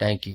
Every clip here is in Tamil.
தேங்க்யூ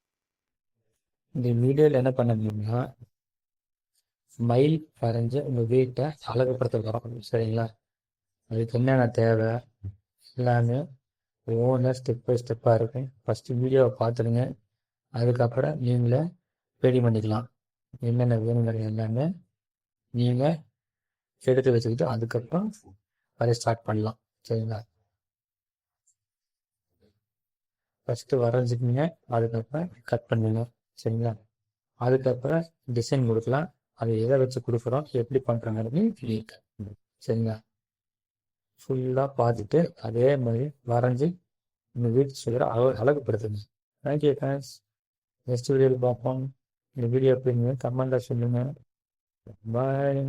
இந்த வீடியோவில் என்ன பண்ண முடியும்னா ஸ்மைல் வரைஞ்சி உங்கள் வீட்டை அழகுபடுத்த போகிறோம் சரிங்களா? அதுக்கு என்னென்ன தேவை? எல்லாமே ஓனர் ஸ்டெப் பை ஸ்டெப்பாக இருக்கும். ஃபஸ்ட்டு வீடியோவை பார்த்துடுங்க அதுக்கப்புறம் நீங்களே ரெடி பண்ணிக்கலாம். என்னென்ன வேணுங்கிறது எல்லாமே நீங்கள் எடுத்து வச்சுக்கிட்டு அதுக்கப்புறம் வரைய ஸ்டார்ட் பண்ணலாம். சரிங்களா? ஃபஸ்ட்டு வரைஞ்சிக்கிங்க. அதுக்கப்புறம் கட் பண்ணுங்க. சரிங்களா? அதுக்கப்புறம் டிசைன் கொடுக்கலாம். அது எதை வச்சு கொடுக்குறோம் எப்படி பண்ணுறோங்கிறது சரிங்களா? ஃபுல்லாக பார்த்துட்டு அதே மாதிரி வரைஞ்சி இந்த வீட்டு சுகரை அழகு அழகுப்படுத்துங்க தேங்க்யூ ஃப்ரெண்ட்ஸ் நெக்ஸ்ட் வீடியோவில் பார்ப்போம். இந்த வீடியோ எப்படிங்க கமெண்ட்டாக சொல்லுங்கள் பாய்